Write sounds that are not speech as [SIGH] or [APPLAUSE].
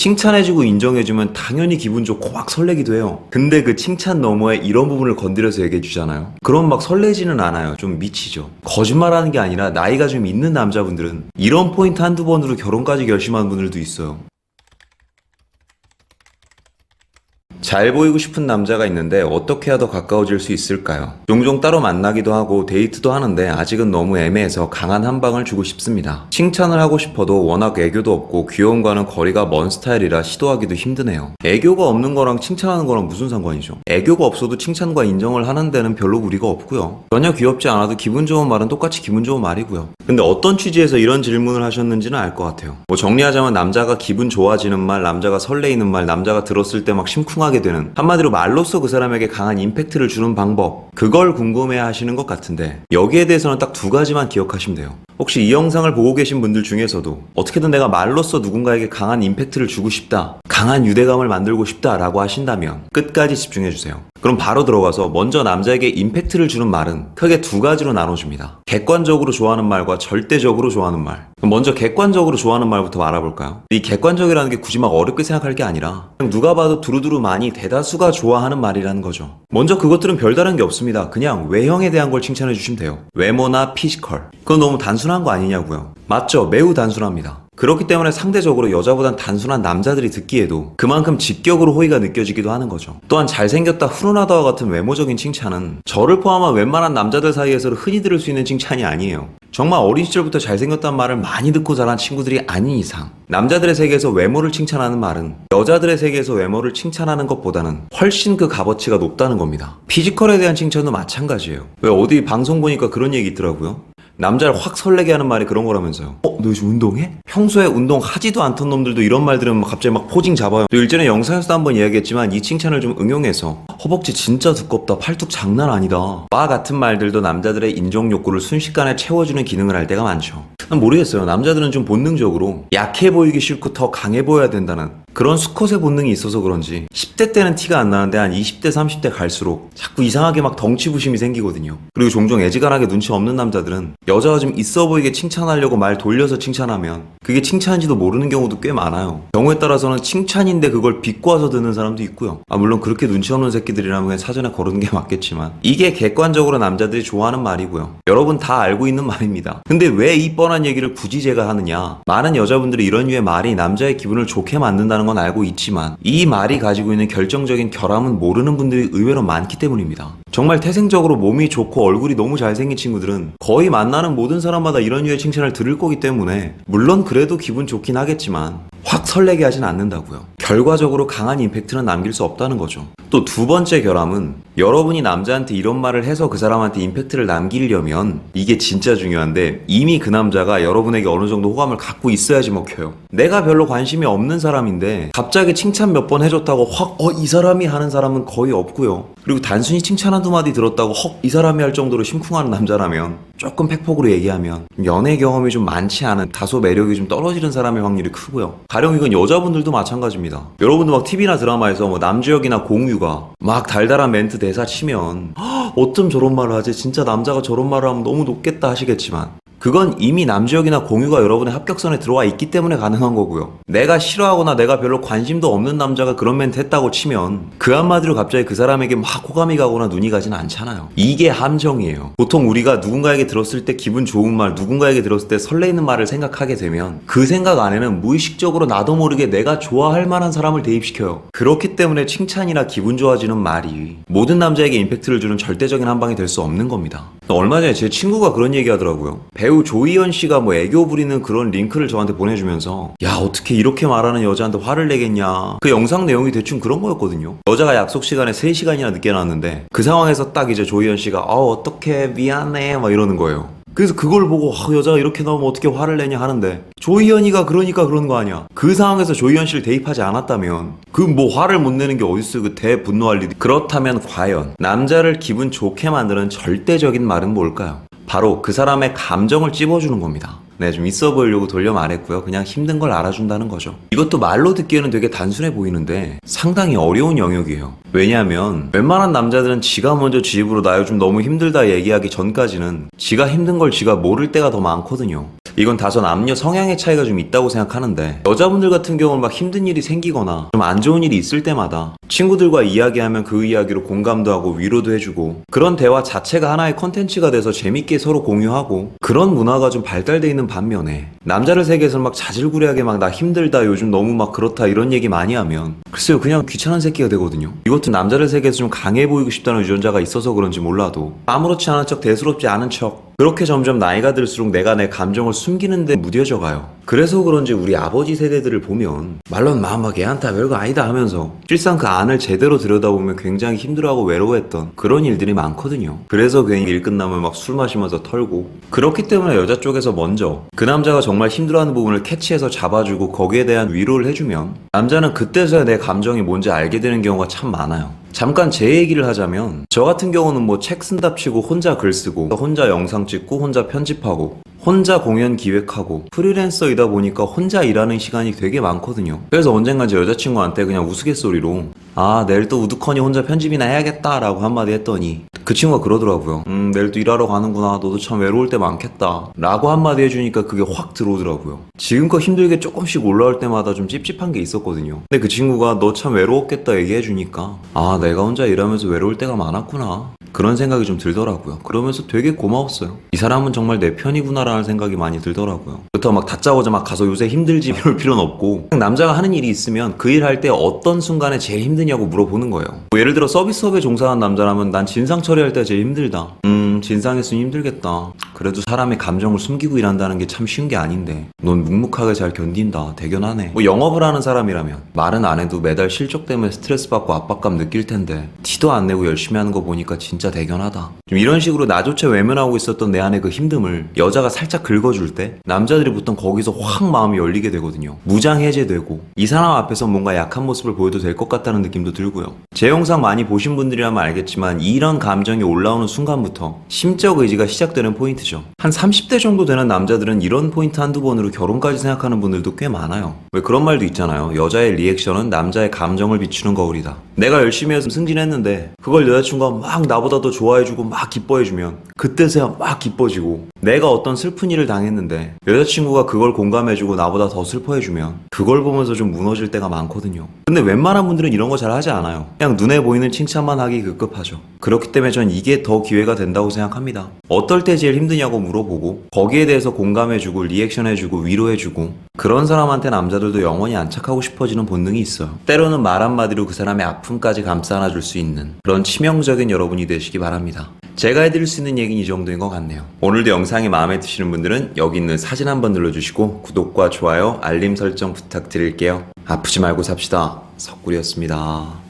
칭찬해주고 인정해주면 당연히 기분 좋고 막 설레기도 해요. 근데 그 칭찬 너머에 이런 부분을 건드려서 얘기해주잖아요. 그럼 막 설레지는 않아요. 좀 미치죠. 거짓말하는 게 아니라 나이가 좀 있는 남자분들은 이런 포인트 한두 번으로 결혼까지 결심한 분들도 있어요. 잘 보이고 싶은 남자가 있는데 어떻게 해야 더 가까워질 수 있을까요? 종종 따로 만나기도 하고 데이트도 하는데 아직은 너무 애매해서 강한 한 방을 주고 싶습니다. 칭찬을 하고 싶어도 워낙 애교도 없고 귀여움과는 거리가 먼 스타일이라 시도하기도 힘드네요. 애교가 없는 거랑 칭찬하는 거랑 무슨 상관이죠? 애교가 없어도 칭찬과 인정을 하는 데는 별로 무리가 없고요. 전혀 귀엽지 않아도 기분 좋은 말은 똑같이 기분 좋은 말이고요. 근데 어떤 취지에서 이런 질문을 하셨는지는 알 것 같아요. 뭐 정리하자면 남자가 기분 좋아지는 말, 남자가 설레이는 말, 남자가 들었을 때 막 심쿵하게 되는 한마디로 말로써 그 사람에게 강한 임팩트를 주는 방법 그걸 궁금해 하시는 것 같은데 여기에 대해서는 딱 두 가지만 기억하시면 돼요. 혹시 이 영상을 보고 계신 분들 중에서도 어떻게든 내가 말로써 누군가에게 강한 임팩트를 주고 싶다, 강한 유대감을 만들고 싶다라고 하신다면 끝까지 집중해 주세요. 그럼 바로 들어가서 먼저 남자에게 임팩트를 주는 말은 크게 두 가지로 나눠줍니다. 객관적으로 좋아하는 말과 절대적으로 좋아하는 말. 먼저 객관적으로 좋아하는 말부터 알아볼까요? 이 객관적이라는 게 굳이 막 어렵게 생각할 게 아니라 누가 봐도 두루두루 많이 대다수가 좋아하는 말이라는 거죠. 먼저 그것들은 별다른 게 없습니다. 그냥 외형에 대한 걸 칭찬해 주시면 돼요. 외모나 피지컬. 그건 너무 단순한 거 아니냐고요. 맞죠? 매우 단순합니다. 그렇기 때문에 상대적으로 여자보단 단순한 남자들이 듣기에도 그만큼 직격으로 호의가 느껴지기도 하는 거죠. 또한 잘생겼다 훈훈하다와 같은 외모적인 칭찬은 저를 포함한 웬만한 남자들 사이에서 흔히 들을 수 있는 칭찬이 아니에요. 정말 어린 시절부터 잘생겼다는 말을 많이 듣고 자란 친구들이 아닌 이상 남자들의 세계에서 외모를 칭찬하는 말은 여자들의 세계에서 외모를 칭찬하는 것보다는 훨씬 그 값어치가 높다는 겁니다. 피지컬에 대한 칭찬도 마찬가지예요. 왜 어디 방송 보니까 그런 얘기 있더라고요. 남자를 확 설레게 하는 말이 그런 거라면서요. 어, 너 요즘 운동해? 평소에 운동 하지도 않던 놈들도 이런 말 들으면 막 갑자기 막 포징 잡아요. 또 일전에 영상에서도 한번 이야기했지만 이 칭찬을 좀 응용해서 허벅지 진짜 두껍다, 팔뚝 장난 아니다. 바 같은 말들도 남자들의 인정 욕구를 순식간에 채워주는 기능을 할 때가 많죠. 난 모르겠어요. 남자들은 좀 본능적으로 약해 보이기 싫고 더 강해 보여야 된다는 그런 수컷의 본능이 있어서 그런지 10대 때는 티가 안 나는데 한 20대, 30대 갈수록 자꾸 이상하게 막 덩치 부심이 생기거든요. 그리고 종종 애지간하게 눈치 없는 남자들은 여자가 좀 있어 보이게 칭찬하려고 말 돌려서 칭찬하면 그게 칭찬인지도 모르는 경우도 꽤 많아요. 경우에 따라서는 칭찬인데 그걸 비꼬아서 듣는 사람도 있고요. 아 물론 그렇게 눈치 없는 새끼들이라면 사전에 거르는 게 [LAUGHS] 맞겠지만 이게 객관적으로 남자들이 좋아하는 말이고요. 여러분 다 알고 있는 말입니다. 근데 왜 이 뻔한 얘기를 굳이 제가 하느냐? 많은 여자분들이 이런 류의 말이 남자의 기분을 좋게 만든다는 건 알고 있지만 이 말이 가지고 있는 결정적인 결함은 모르는 분들이 의외로 많기 때문입니다. 정말 태생적으로 몸이 좋고 얼굴이 너무 잘생긴 친구들은 거의 만나는 모든 사람마다 이런 류의 칭찬을 들을 거기 때문에 물론 그래도 기분 좋긴 하겠지만 확 설레게 하진 않는다고요. 결과적으로 강한 임팩트는 남길 수 없다는 거죠. 또 두 번째 결함은 여러분이 남자한테 이런 말을 해서 그 사람한테 임팩트를 남기려면 이게 진짜 중요한데 이미 그 남자가 여러분에게 어느 정도 호감을 갖고 있어야지 먹혀요. 내가 별로 관심이 없는 사람인데 갑자기 칭찬 몇 번 해줬다고 확 어 이 사람이 하는 사람은 거의 없고요. 그리고 단순히 칭찬 한두 마디 들었다고 헉 이 사람이 할 정도로 심쿵하는 남자라면 조금 팩폭으로 얘기하면 연애 경험이 좀 많지 않은 다소 매력이 좀 떨어지는 사람의 확률이 크고요. 가령 이건 여자분들도 마찬가지입니다. 여러분도 막 TV나 드라마에서 뭐 남주혁이나 공유 가 막 달달한 멘트 대사 치면 "헉, 어쩜 저런 말을 하지? 진짜 남자가 저런 말을 하면 너무 높겠다 하시겠지만 그건 이미 남주혁이나 공유가 여러분의 합격선에 들어와 있기 때문에 가능한 거고요. 내가 싫어하거나 내가 별로 관심도 없는 남자가 그런 멘트 했다고 치면 그 한마디로 갑자기 그 사람에게 막 호감이 가거나 눈이 가진 않잖아요. 이게 함정이에요. 보통 우리가 누군가에게 들었을 때 기분 좋은 말, 누군가에게 들었을 때 설레이는 말을 생각하게 되면 그 생각 안에는 무의식적으로 나도 모르게 내가 좋아할 만한 사람을 대입시켜요. 그렇기 때문에 칭찬이나 기분 좋아지는 말이 모든 남자에게 임팩트를 주는 절대적인 한 방이 될 수 없는 겁니다. 얼마 전에 제 친구가 그런 얘기 하더라고요. 배우 조이현 씨가 뭐 애교 부리는 그런 링크를 저한테 보내주면서 야 어떻게 이렇게 말하는 여자한테 화를 내겠냐 그 영상 내용이 대충 그런 거였거든요. 여자가 약속 시간에 3시간이나 늦게 나왔는데 그 상황에서 딱 이제 조이현 씨가 아 어떡해 미안해 막 이러는 거예요. 그래서 그걸 보고 아, 여자가 이렇게 나오면 어떻게 화를 내냐 하는데 조이현이가 그러니까 그런 거 아니야. 그 상황에서 조이현 씨를 대입하지 않았다면 그 뭐 화를 못 내는 게 어딨어 그 대분노할 일이. 그렇다면 과연 남자를 기분 좋게 만드는 절대적인 말은 뭘까요? 바로 그 사람의 감정을 찝어주는 겁니다. 네, 좀 있어 보이려고 돌려 말했고요. 그냥 힘든 걸 알아준다는 거죠. 이것도 말로 듣기에는 되게 단순해 보이는데 상당히 어려운 영역이에요. 왜냐하면 웬만한 남자들은 지가 먼저 지 입으로 나 요즘 너무 힘들다 얘기하기 전까지는 지가 힘든 걸 지가 모를 때가 더 많거든요. 이건 다소 남녀 성향의 차이가 좀 있다고 생각하는데 여자분들 같은 경우는 막 힘든 일이 생기거나 좀 안 좋은 일이 있을 때마다 친구들과 이야기하면 그 이야기로 공감도 하고 위로도 해주고 그런 대화 자체가 하나의 컨텐츠가 돼서 재밌게 서로 공유하고 그런 문화가 좀 발달돼 있는 반면에 남자를 세계에서 막 자질구레하게 막 나 힘들다 요즘 너무 막 그렇다 이런 얘기 많이 하면 글쎄요 그냥 귀찮은 새끼가 되거든요 이것도 남자를 세계에서 좀 강해 보이고 싶다는 유전자가 있어서 그런지 몰라도 아무렇지 않은 척 대수롭지 않은 척 그렇게 점점 나이가 들수록 내가 내 감정을 숨기는데 무뎌져 가요. 그래서 그런지 우리 아버지 세대들을 보면 말론 마음막 애한테 별거 아니다 하면서 실상 그 안을 제대로 들여다보면 굉장히 힘들어하고 외로워했던 그런 일들이 많거든요. 그래서 괜히 일 끝나면 막 술 마시면서 털고 그렇기 때문에 여자 쪽에서 먼저 그 남자가 정말 힘들어하는 부분을 캐치해서 잡아주고 거기에 대한 위로를 해주면 남자는 그때서야 내 감정이 뭔지 알게 되는 경우가 참 많아요. 잠깐 제 얘기를 하자면 저 같은 경우는 뭐 책 쓴답치고 혼자 글 쓰고 혼자 영상 찍고 혼자 편집하고 혼자 공연 기획하고 프리랜서이다 보니까 혼자 일하는 시간이 되게 많거든요. 그래서 언젠가 제 여자친구한테 그냥 우스갯소리로 아 내일 또 우두커니 혼자 편집이나 해야겠다 라고 한마디 했더니 그 친구가 그러더라고요. 음 내일 또 일하러 가는구나. 너도 참 외로울 때 많겠다 라고 한마디 해주니까 그게 확 들어오더라고요. 지금껏 힘들게 조금씩 올라올 때마다 좀 찝찝한 게 있었거든요. 근데 그 친구가 너 참 외로웠겠다 얘기해주니까 아 내가 혼자 일하면서 외로울 때가 많았구나 그런 생각이 좀 들더라고요. 그러면서 되게 고마웠어요. 이 사람은 정말 내 편이구나라는 생각이 많이 들더라고요. 그렇다고 막 다짜고짜 막 가서 요새 힘들지 이럴 필요는 없고 남자가 하는 일이 있으면 그 일 할 때 어떤 순간에 제일 힘드냐고 물어보는 거예요. 뭐 예를 들어 서비스업에 종사한 남자라면 난 진상 처리할 때 제일 힘들다. 음 진상했으면 힘들겠다. 그래도 사람의 감정을 숨기고 일한다는 게 참 쉬운 게 아닌데 넌 묵묵하게 잘 견딘다. 대견하네. 뭐 영업을 하는 사람이라면 말은 안 해도 매달 실적 때문에 스트레스 받고 압박감 느낄 텐데 티도 안 내고 열심히 하는 거 보니까 진짜 대견하다. 좀 이런 식으로 나조차 외면하고 있었던 내 안의 그 힘듦을 여자가 살짝 긁어줄 때 남자들이 보통 거기서 확 마음이 열리게 되거든요. 무장 해제되고 이 사람 앞에서 뭔가 약한 모습을 보여도 될 것 같다는 느낌도 들고요. 제 영상 많이 보신 분들이라면 알겠지만 이런 감정이 올라오는 순간부터 심적 의지가 시작되는 포인트죠. 한 30대 정도 되는 남자들은 이런 포인트 한두 번으로 결혼까지 생각하는 분들도 꽤 많아요. 왜 그런 말도 있잖아요. 여자의 리액션은 남자의 감정을 비추는 거울이다. 내가 열심히 해서 승진했는데 그걸 여자친구가 막 나보다 더 좋아해주고 막 기뻐해주면 그때서야 막 기뻐지고 내가 어떤 슬픈 일을 당했는데 여자친구가 그걸 공감해주고 나보다 더 슬퍼해주면 그걸 보면서 좀 무너질 때가 많거든요. 근데 웬만한 분들은 이런 거 잘 하지 않아요. 그냥 눈에 보이는 칭찬만 하기 급급하죠. 그렇기 때문에 전 이게 더 기회가 된다고 생각합니다. 어떨 때 제일 힘드냐고 물어보고 거기에 대해서 공감해주고 리액션해주고 위로해주고 그런 사람한테 남자들도 영원히 안착하고 싶어지는 본능이 있어요. 때로는 말 한마디로 그 사람의 아픔까지 감싸 안아줄 수 있는 그런 치명적인 여러분이 되시기 바랍니다. 제가 해드릴 수 있는 얘기는 이 정도인 것 같네요. 오늘도 영상이 마음에 드시는 분들은 여기 있는 사진 한번 눌러주시고 구독과 좋아요, 알림 설정 부탁드릴게요. 아프지 말고 삽시다. 석구리였습니다.